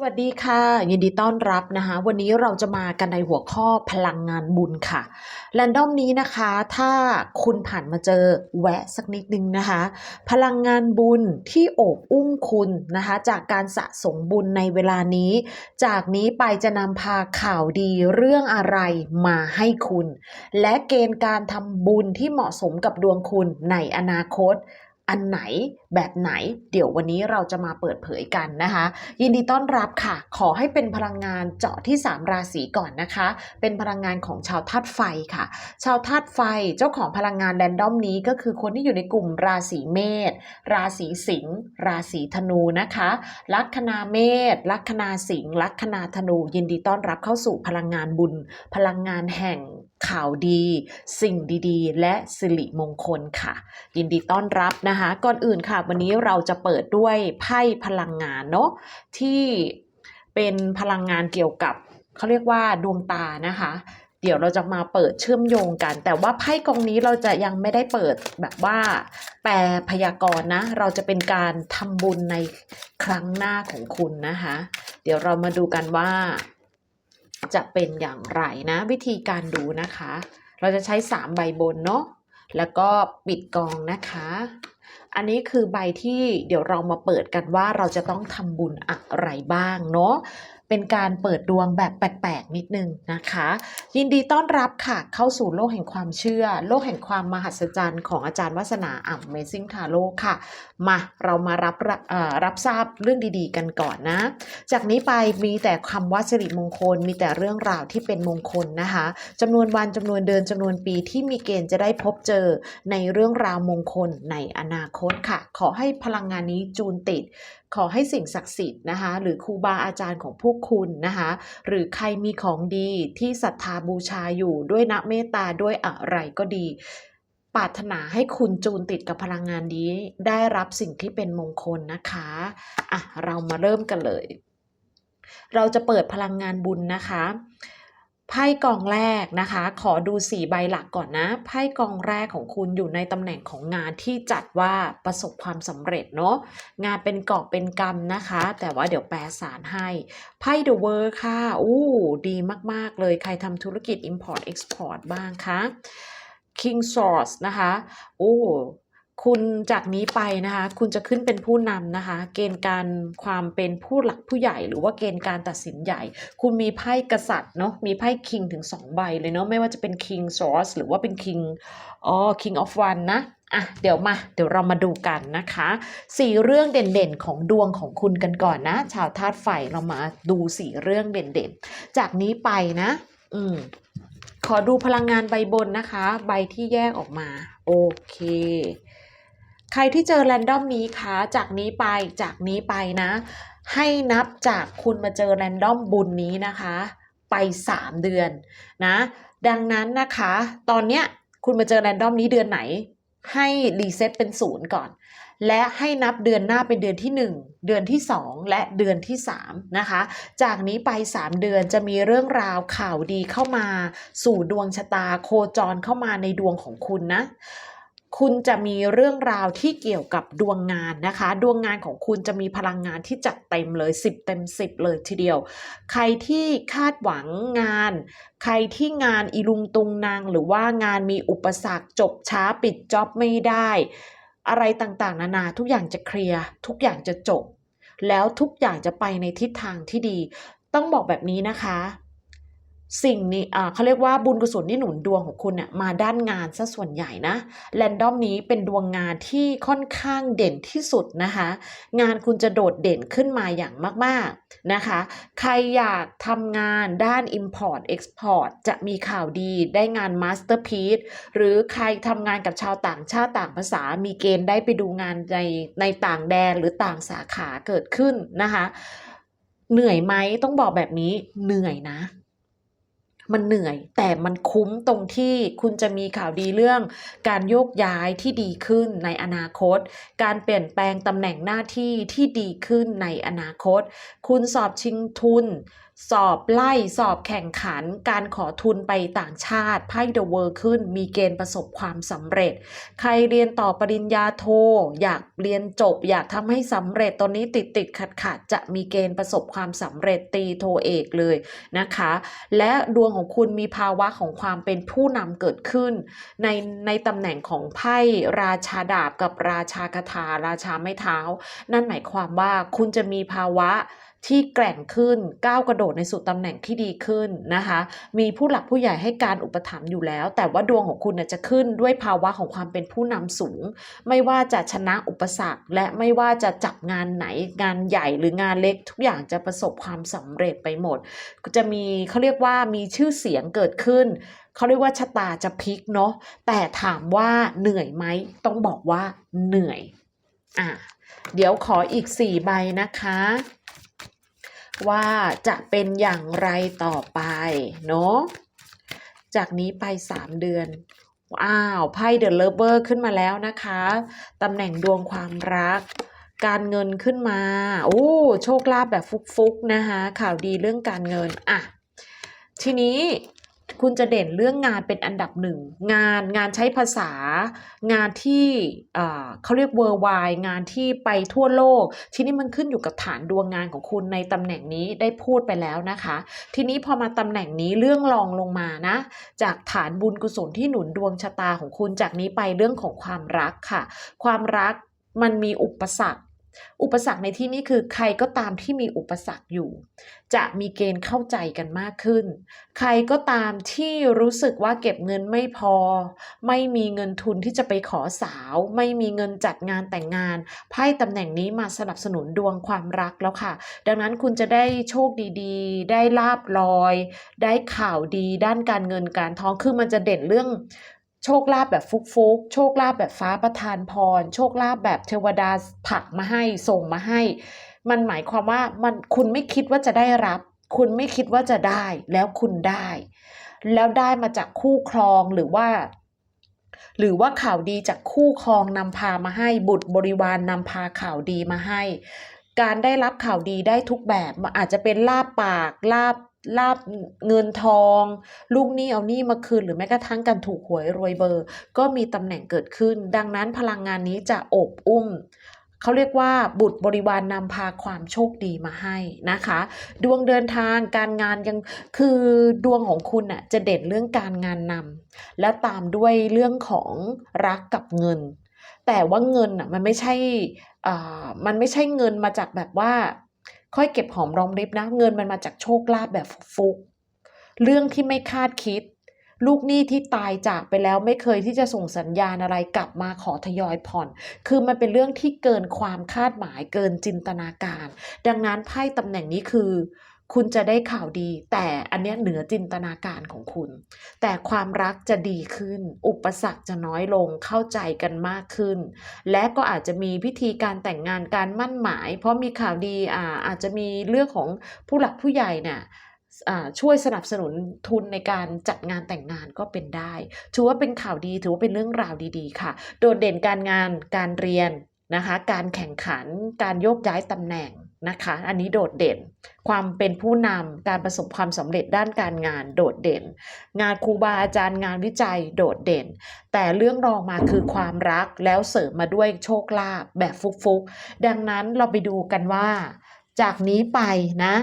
สวัสดีค่ะ ยินดีต้อนรับนะคะ วันนี้เราจะมากันในหัวข้อพลังงานบุญค่ะแรนดอมนี้นะคะ ถ้าคุณผ่านมาเจอแวะสักนิดนึงนะคะ พลังงานบุญที่โอบอุ้มคุณนะคะ จากการสะสมบุญในเวลานี้ จากนี้ไปจะนำพาข่าวดีเรื่องอะไรมาให้คุณ และเกณฑ์การทำบุญที่เหมาะสมกับดวงคุณในอนาคต อันไหน แบบไหน เดี๋ยววันนี้เราจะมาเปิดเผยกันนะคะ ยินดีต้อนรับค่ะ ขอให้เป็นพลังงานเจาะที่ 3 ราศีก่อนนะคะ เป็นพลังงานของชาวธาตุไฟค่ะ ชาวธาตุไฟเจ้าของพลังงานแรนดอมนี้ก็คือคนที่อยู่ในกลุ่มราศีเมษราศีสิงห์ราศีธนูนะคะ ลัคนาเมษลัคนาสิงห์ลัคนาธนู ยินดีต้อนรับเข้าสู่พลังงานบุญ พลังงานแห่งข่าวดี สิ่งดีๆ และสิริมงคลค่ะ ยินดีต้อนรับนะคะ ก่อนอื่นค่ะวันนี้เราจะเปิดด้วยไพ่พลังงานเนาะที่เป็นพลังงานเกี่ยวกับเขาเรียกว่าดวงตานะคะ เดี๋ยวเราจะมาเปิดเชื่อมโยงกัน แต่ว่าไพ่กองนี้เราจะยังไม่ได้เปิดแบบว่าแปลพยากรณ์นะ เราจะเป็นการทำบุญในครั้งหน้าของคุณนะคะ เดี๋ยวเรามาดูกันว่าจะเป็นอย่างไรนะ วิธีการดูนะคะ เราจะใช้ 3 ใบบนเนาะแล้วก็ปิดกองนะคะ อันนี้คือใบที่เดี๋ยวเรามาเปิดกันว่าเราจะต้องทำบุญอะไรบ้างเนาะ เป็นการเปิดดวงแบบแปลกๆนิดนึงนะคะ ยินดีต้อนรับค่ะเข้าสู่โลกแห่งความเชื่อ โลกแห่งความมหัศจรรย์ของอาจารย์วัฒนาอ่ำ Amazing Tarot ค่ะ มาเรามารับรับทราบเรื่องดีๆ กันก่อนนะ จากนี้ไปมีแต่คำว่าสิริมงคล มีแต่เรื่องราวที่เป็นมงคลนะคะจำนวนวันจำนวนเดือนจำนวนปีที่มีเกณฑ์จะได้พบเจอในเรื่องราวมงคลในอนาคตค่ะ ขอให้พลังงานนี้จูนติดขอให้สิ่งศักดิ์สิทธิ์นะคะ หรือครูบาอาจารย์ของพวกคุณนะคะ หรือใครมีของดีที่ศรัทธาบูชาอยู่ด้วยนะเมตตาด้วยอะไรก็ดีปรารถนาให้คุณจูนติดกับพลังงานนี้ ได้รับสิ่งที่เป็นมงคลนะคะอะเรามาเริ่มกันเลย เราจะเปิดพลังงานบุญนะคะ ไพ่กองแรกนะคะ ขอดูสี่ใบหลักก่อนนะ ไพ่กองแรกของคุณอยู่ในตำแหน่งของงานที่จัดว่าประสบความสำเร็จเนาะ งานเป็นกอบเป็นกรรมนะคะ แต่ว่าเดี๋ยวแปลสารให้ ไพ่ The World ค่ะ อู้ดีมาก ๆ เลย ใครทำธุรกิจ Import Export บ้างคะ King Swords นะคะ โอ้ คุณจากนี้ไปนะคะ คุณจะขึ้นเป็นผู้นำนะคะ เกณฑ์การความเป็นผู้หลักผู้ใหญ่ หรือว่าเกณฑ์การตัดสินใหญ่ คุณมีไพ่กษัตริย์เนาะมีไพ่ King ถึง 2 ใบเลยเนาะไม่ว่าจะเป็น King Swords หรือว่าเป็น King อ๋อ King of One นะอะเดี๋ยวมาเดี๋ยวเรามาดูกันนะคะสี่เรื่องเด่นๆ ของดวงของคุณกันก่อนนะ ชาวธาตุไฟเรามาดูสี่เรื่องเด่นๆ จากนี้ไปนะ อืมขอดูพลังงานใบบนนะคะ ใบที่แยกออกมา โอเค ใครที่เจอแรนดอมนี้คะจากนี้ไปจากนี้ไปนะ ให้นับจากคุณมาเจอแรนดอมบุญนี้นะคะ ไป 3 เดือนนะ ดังนั้นนะคะ ตอนเนี้ยคุณมาเจอแรนดอมนี้เดือนไหน ให้รีเซ็ตเป็นศูนย์ก่อน และให้นับเดือนหน้าเป็นเดือนที่ 1 เดือนที่ 2 และเดือนที่3นะคะ จากนี้ไป 3 เดือนจะมีเรื่องราวข่าวดีเข้ามา สู่ดวงชะตาโคจรเข้ามาในดวงของคุณนะ คุณจะมีเรื่องราวที่เกี่ยวกับดวงงานนะคะ ดวงงานของคุณจะมีพลังงานที่จัดเต็มเลย 10 เต็ม 10 เลยทีเดียว ใครที่คาดหวังงาน ใครที่งานอีลุงตุงนางหรือว่างานมีอุปสรรคจบช้าปิดจ็อบไม่ได้ อะไรต่างๆ นานาทุกอย่างจะเคลียร์ทุกอย่างจะจบ แล้วทุกอย่างจะไปในทิศทางที่ดี ต้องบอกแบบนี้นะคะ สิ่งนี้เขาเรียกว่าบุญกุศลที่หนุนดวงของคุณเนี่ยมาด้านงานซะส่วนใหญ่นะแรนดอมนี้เป็นดวงงานที่ค่อนข้างเด่นที่สุดนะคะ งานคุณจะโดดเด่นขึ้นมาอย่างมากๆนะคะ ใครอยากทำงานด้าน Import Export จะมีข่าวดีได้งาน Masterpiece หรือใครทำงานกับชาวต่างชาติต่างภาษา มีเกณฑ์ได้ไปดูงานในในต่างแดนหรือต่างสาขาเกิดขึ้นนะคะ เหนื่อยไหมต้องบอกแบบนี้เหนื่อยนะ มันเหนื่อย แต่มันคุ้มตรงที่คุณจะมีข่าวดีเรื่อง การโยกย้ายที่ดีขึ้นในอนาคต การเปลี่ยนแปลงตำแหน่งหน้าที่ที่ดีขึ้นในอนาคต คุณสอบชิงทุน สอบไล่สอบแข่งขัน การขอทุนไปต่างชาติไพ่เดอะเวิร์ขึ้น มีเกณฑ์ประสบความสำเร็จ ใครเรียนต่อปริญญาโท อยากเรียนจบ อยากทำให้สำเร็จตอนนี้ติดติดขัดขัดจะมีเกณฑ์ประสบความสำเร็จตีโทเอกเลยนะคะ และดวงของคุณมีภาวะของความเป็นผู้นำเกิดขึ้น ในในตำแหน่งของไพ่ราชาดาบกับราชากถาราชาไม้เท้า นั่นหมายความว่าคุณจะมีภาวะ ที่แกร่งขึ้นก้าวกระโดดในสู่ตำแหน่งที่ดีขึ้นนะคะ มีผู้หลักผู้ใหญ่ให้การอุปถัมภ์อยู่แล้ว แต่ว่าดวงของคุณจะขึ้นด้วยภาวะของความเป็นผู้นำสูง ไม่ว่าจะชนะอุปสรรค และไม่ว่าจะจับงานไหนงานใหญ่หรืองานเล็กทุกอย่างจะประสบความสำเร็จไปหมด จะมีเขาเรียกว่ามีชื่อเสียงเกิดขึ้นเขาเรียกว่าชะตาจะพลิกเนาะแต่ถามว่าเหนื่อยไหมต้องบอกว่าเหนื่อยอะเดี๋ยวขออีก 4 ใบนะคะ ว่าจะเป็นอย่างไรต่อไปเนาะจากนี้ไป 3 เดือน อ้าวไพ่เดอะเลเวอร์ขึ้นมาแล้วนะคะตำแหน่งดวงความรัก การเงินขึ้นมา โอ้โชคลาภแบบฟุกๆนะคะข่าวดีเรื่องการเงินอะทีนี้ คุณจะเด่นเรื่องงานเป็นอันดับหนึ่งงานงานใช้ภาษา งานที่เขาเรียกเวอร์ไวงานที่ไปทั่วโลก ทีนี้มันขึ้นอยู่กับฐานดวงงานของคุณในตำแหน่งนี้ได้พูดไปแล้วนะคะ ทีนี้พอมาตำแหน่งนี้เรื่องรองลงมานะ จากฐานบุญกุศลที่หนุนดวงชะตาของคุณจากนี้ไปเรื่องของความรักค่ะ ความรักมันมีอุปสรรค อุปสรรคในที่นี้คือใครก็ตามที่มีอุปสรรคอยู่ จะมีเกณฑ์เข้าใจกันมากขึ้น ใครก็ตามที่รู้สึกว่าเก็บเงินไม่พอ ไม่มีเงินทุนที่จะไปขอสาว ไม่มีเงินจัดงานแต่งงานไพ่ตำแหน่งนี้มาสนับสนุนดวงความรักแล้วค่ะ ดังนั้นคุณจะได้โชคดีๆ ได้ลาบลอย ได้ข่าวดีด้านการเงินการทองคือมันจะเด่นเรื่อง โชคลาภแบบฟุกๆโชคลาภแบบฟ้าประทานพร โชคลาภแบบเทวดาผลักมาให้ส่งมาให้ มันหมายความว่ามันคุณไม่คิดว่าจะได้รับ คุณไม่คิดว่าจะได้แล้วคุณได้ แล้วได้มาจากคู่ครองหรือว่า หรือว่าข่าวดีจากคู่ครองนำพามาให้บุตรบริวารนนำพาข่าวดีมาให้การได้รับข่าวดีได้ทุกแบบอาจจะเป็นลาบปากลาบ ลาบเงินทอง ลูกหนี้เอาหนี้มาคืน หรือแม้กระทั่งการถูกหวยรวยเบอร์ ก็มีตำแหน่งเกิดขึ้น ดังนั้นพลังงานนี้จะอบอุ้มเขาเรียกว่าบุตรบริวารนนำพาความโชคดีมาให้นะคะ ดวงเดินทางการงานยังคือดวงของคุณน่ะจะเด่นเรื่องการงานนำและตามด้วยเรื่องของรักกับเงิน แต่ว่าเงินอะมันไม่ใช่อ่ามันไม่ใช่เงินมาจากแบบว่า ค่อยเก็บหอมรอมริบนะ เงินมันมาจากโชคลาภแบบฟุกๆเรื่องที่ไม่คาดคิด ลูกหนี้ที่ตายจากไปแล้วไม่เคยที่จะส่งสัญญาณอะไรกลับมาขอทยอยผ่อน คือมันเป็นเรื่องที่เกินความคาดหมายเกินจินตนาการ ดังนั้นไพ่ตำแหน่งนี้คือ คุณจะได้ข่าวดี แต่อันเนี้ยเหนือจินตนาการของคุณ แต่ความรักจะดีขึ้น อุปสรรคจะน้อยลงเข้าใจกันมากขึ้น และก็อาจจะมีพิธีการแต่งงานการมั่นหมาย เพราะมีข่าวดีอ่าอาจจะมีเรื่องของผู้หลักผู้ใหญ่เนี่ยอ่าช่วยสนับสนุนทุนในการจัดงานแต่งงานก็เป็นได้ ถือว่าเป็นข่าวดี ถือว่าเป็นเรื่องราวดีๆ ค่ะ โดดเด่นการงานการเรียนนะคะ การแข่งขัน การโยกย้ายตำแหน่ง นะคะ อันนี้โดดเด่น ความเป็นผู้นำการประสบความสำเร็จด้านการงานโดดเด่น งานครูบาอาจารย์งานวิจัยโดดเด่น แต่เรื่องรองมาคือความรักแล้วเสริมมาด้วยโชคลาภแบบฟุกๆ ดังนั้นเราไปดูกันว่า จากนี้ไปนะ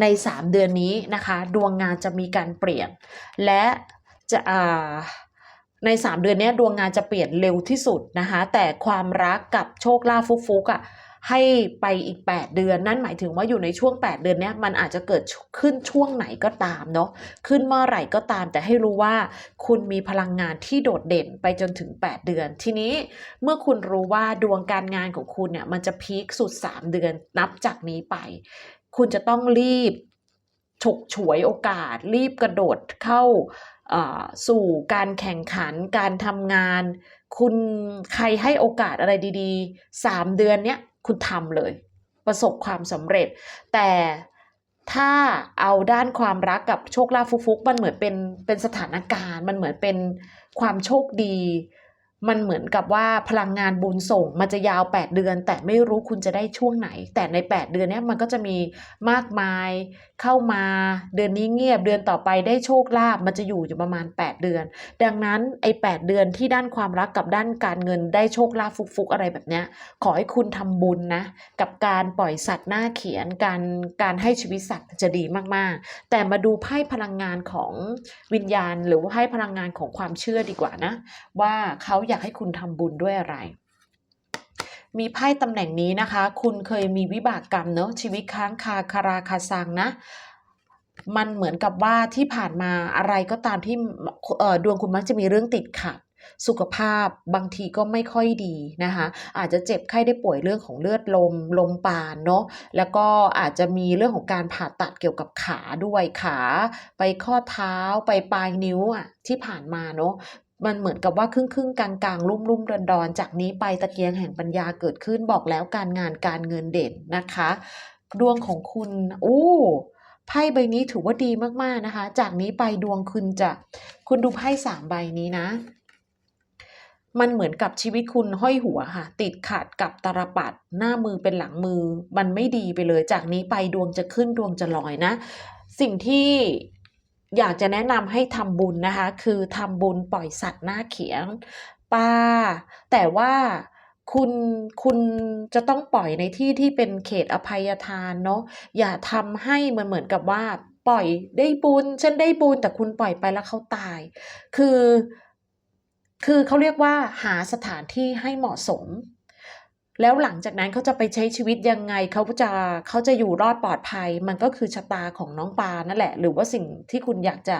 ใน 3 เดือนนี้นะคะ ดวงงานจะมีการเปลี่ยน และจะอ่าใน 3 เดือนนี้ดวงงานจะเปลี่ยนเร็วที่สุดนะคะ แต่ความรักกับโชคลาภฟุกๆอะ ให้ไปอีก 8 เดือน นั่นหมายถึงว่าอยู่ในช่วง 8 เดือนนี้มันอาจจะเกิดขึ้นช่วงไหนก็ตามเนาะขึ้นเมื่อไหร่ก็ตาม แต่ให้รู้ว่าคุณมีพลังงานที่โดดเด่นไปจนถึง 8 เดือน ทีนี้เมื่อคุณรู้ว่าดวงการงานของคุณเนี่ยมันจะพีคสุด 3 เดือนนับจากนี้ไป คุณจะต้องรีบฉกฉวยโอกาส รีบกระโดดเข้าอ่าสู่การแข่งขันการทำงาน คุณใครให้โอกาสอะไรดีๆ 3 เดือนเนี้ย คุณทำเลย ประสบความสำเร็จ แต่ถ้าเอาด้านความรักกับโชคลาภฟุกๆมันเหมือนเป็นเป็นสถานการณ์ มันเหมือนเป็นความโชคดี มันเหมือนกับว่าพลังงานบุญส่งมันจะยาว 8 เดือน แต่ไม่รู้คุณจะได้ช่วงไหน แต่ใน 8 เดือนนี้มันก็จะมีมากมายเข้ามาเดือนนี้เงียบเดือนต่อไปได้โชคลาภมันจะอยู่อยู่ประมาณ 8 เดือน ดังนั้นไอ้8เดือนที่ด้านความรักกับด้านการเงินได้โชคลาภฟุกๆอะไรแบบเนี้ยขอให้คุณทำบุญนะกับการปล่อยสัตว์หน้าเขียนการการให้ชีวิตสัตว์จะดีมากๆ แต่มาดูไพ่พลังงานของวิญญาณ หรือว่าไพ่พลังงานของความเชื่อดีกว่านะว่าเขาอยากให้คุณทำบุญด้วยอะไร มีไพ่ตำแหน่งนี้นะคะ คุณเคยมีวิบากกรรมเนอะชีวิตค้างคาคาราคาซังนะมันเหมือนกับว่าที่ผ่านมาอะไรก็ตามที่ดวงคุณมักจะมีเรื่องติดขัด สุขภาพบางทีก็ไม่ค่อยดีนะคะ อาจจะเจ็บไข้ได้ป่วยเรื่องของเลือดลมลมปานเนาะแล้วก็อาจจะมีเรื่องของการผ่าตัดเกี่ยวกับขาด้วยขา ไปข้อเท้าไปปลายนิ้วอะที่ผ่านมาเนาะ มันเหมือนกับว่าครึ่งครึ่งๆกลางกลางๆรุ่มรุ่มดอนดอนๆจากนี้ไปตะเกียงแห่งปัญญาเกิดขึ้นบอกแล้วการงานการเงินเด่นนะคะ ดวงของคุณโอ้ไพ่ใบนี้ถือว่าดีมากๆนะคะ จากนี้ไปดวงคุณจะคุณดูไพ่สามใบนี้นะ มันเหมือนกับชีวิตคุณห้อยหัวค่ะ ติดขัดกับตาลปัดหน้ามือเป็นหลังมือ มันไม่ดีไปเลย จากนี้ไปดวงจะขึ้นดวงจะลอยนะ สิ่งที่ อยากจะแนะนำให้ทำบุญนะคะ คือทำบุญปล่อยสัตว์หน้าเขียงปลาแต่ว่าคุณคุณจะต้องปล่อยในที่ที่เป็นเขตอภัยทานเนาะอย่าทำให้มันเหมือนกับว่าปล่อยได้บุญฉันได้บุญแต่คุณปล่อยไปแล้วเขาตาย คือ คือเขาเรียกว่าหาสถานที่ให้เหมาะสม แล้วหลังจากนั้นเขาจะไปใช้ชีวิตยังไงเขาจะเขาจะอยู่รอดปลอดภัย มันก็คือชะตาของน้องปลานั่นแหละ หรือว่าสิ่งที่คุณอยากจะ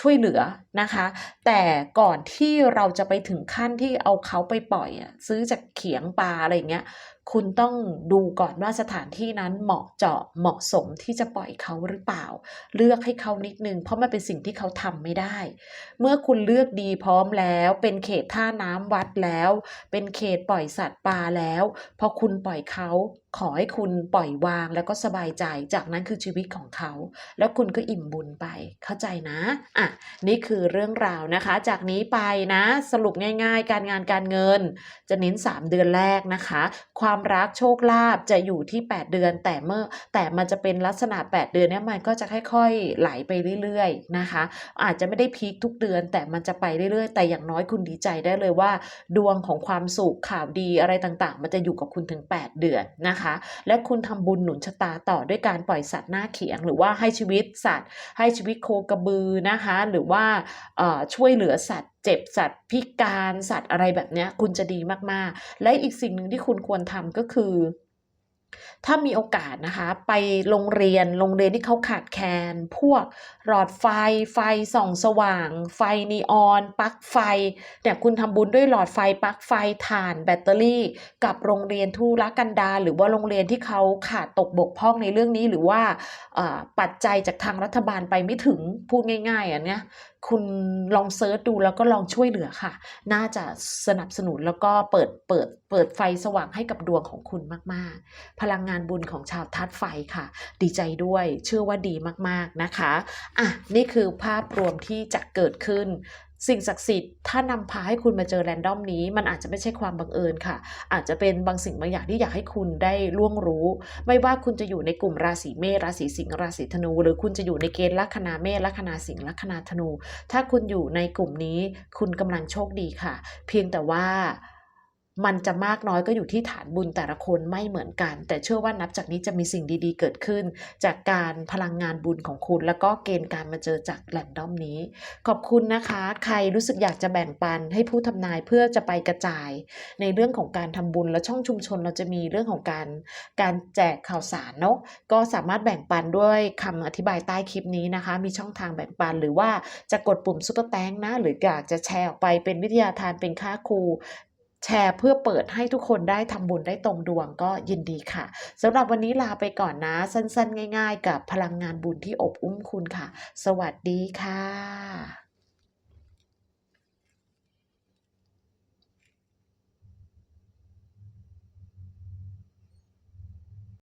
ช่วยเหลือนะคะ แต่ก่อนที่เราจะไปถึงขั้นที่เอาเขาไปปล่อยซื้อจากเขียงปลาอะไรเงี้ย คุณต้องดูก่อนว่าสถานที่นั้นเหมาะเจาะเหมาะสมที่จะปล่อยเขาหรือเปล่า เลือกให้เขานิดนึง เพราะมันเป็นสิ่งที่เขาทำไม่ได้ เมื่อคุณเลือกดีพร้อมแล้ว เป็นเขตท่าน้ำวัดแล้ว เป็นเขตปล่อยสัตว์ปลาแล้ว พอคุณปล่อยเขา ขอให้คุณปล่อยวางแล้วก็สบายใจ จากนั้นคือชีวิตของเขา แล้วคุณก็อิ่มบุญไป เข้าใจนะ อะ นี่คือเรื่องราวนะคะ จากนี้ไปนะ สรุปง่าย ๆ การงานการเงิน จะเน้น 3 เดือนแรกนะคะ ความรักโชคลาภจะอยู่ที่ 8 เดือน แต่เมื่อ แต่มันจะเป็นลักษณะ 8 เดือนเนี้ยมันก็จะค่อยๆไหลไปเรื่อยๆนะคะ อาจจะไม่ได้พีคทุกเดือน แต่มันจะไปเรื่อยๆ แต่อย่างน้อยคุณดีใจได้เลยว่า ดวงของความสุขข่าวดีอะไรต่างๆ มันจะอยู่กับคุณถึง 8 เดือนนะคะและคุณทำบุญหนุนชะตาต่อด้วยการปล่อยสัตว์หน้าเขียง หรือว่าให้ชีวิตสัตว์ ให้ชีวิตโคกระบือนะคะ หรือว่าช่วยเหลือสัตว์เจ็บสัตว์พิการสัตว์อะไรแบบนี้คุณจะดีมากๆ และอีกสิ่งหนึ่งที่คุณควรทำก็คือ ถ้ามีโอกาสนะคะ ไปโรงเรียนโรงเรียนที่เขาขาดแคลนพวกหลอดไฟไฟส่องสว่าง ไฟนีออนปลั๊กไฟเนี่ยคุณทำบุญด้วยหลอดไฟปลั๊กไฟถ่านแบตเตอรี่ กับโรงเรียนทุรกันดารหรือว่าโรงเรียนที่เขาขาดตกบกพร่องในเรื่องนี้หรือว่าอ่อปัจจัยจากทางรัฐบาลไปไม่ถึงพูดง่ายๆอันเนี้ย คุณลองเซิร์ชดูแล้วก็ลองช่วยเหลือค่ะ น่าจะสนับสนุนแล้วก็เปิดเปิดเปิดไฟสว่างให้กับดวงของคุณมาก ๆ พลังงานบุญของชาวทัดไฟค่ะ ดีใจด้วยเชื่อว่าดีมากๆนะคะอะนี่คือภาพรวมที่จะเกิดขึ้น สิ่งศักดิ์สิทธิ์ถ้านำพาให้คุณมาเจอแรนดอมนี้ มันอาจจะไม่ใช่ความบังเอิญค่ะ อาจจะเป็นบางสิ่งบางอย่างที่อยากให้คุณได้ล่วงรู้ ไม่ว่าคุณจะอยู่ในกลุ่มราศีเมษราศีสิงห์ราศีธนู หรือคุณจะอยู่ในเกณฑ์ลัคนาเมษลัคนาสิงห์ลัคนาธนู ถ้าคุณอยู่ในกลุ่มนี้ คุณกำลังโชคดีค่ะ เพียงแต่ว่า มันจะมากน้อยก็อยู่ที่ฐานบุญแต่ละคนไม่เหมือนกัน แต่เชื่อว่านับจากนี้จะมีสิ่งดีๆ เกิดขึ้น จากการพลังงานบุญของคุณ แล้วก็เกณฑ์การมาเจอจากแรนดอมนี้ ขอบคุณนะคะ ใครรู้สึกอยากจะแบ่งปันให้ผู้ทำนายเพื่อจะไปกระจาย ในเรื่องของการทำบุญและช่องชุมชนเราจะมีเรื่องของการการแจกข่าวสารเนาะก็สามารถแบ่งปันด้วยคำอธิบายใต้คลิปนี้นะคะ มีช่องทางแบ่งปันหรือว่าจะกดปุ่มซุปเปอร์แตงนะหรืออยากจะแชร์ออกไปเป็นวิทยาทานเป็นค่าครู แชร์เพื่อเปิดให้ทุกคนได้ทำบุญได้ตรงดวงก็ยินดีค่ะสำหรับวันนี้ลาไปก่อนนะ สั้นๆ ง่าย ๆ กับพลังงานบุญที่อบอุ้มคุณค่ะ สวัสดีค่ะ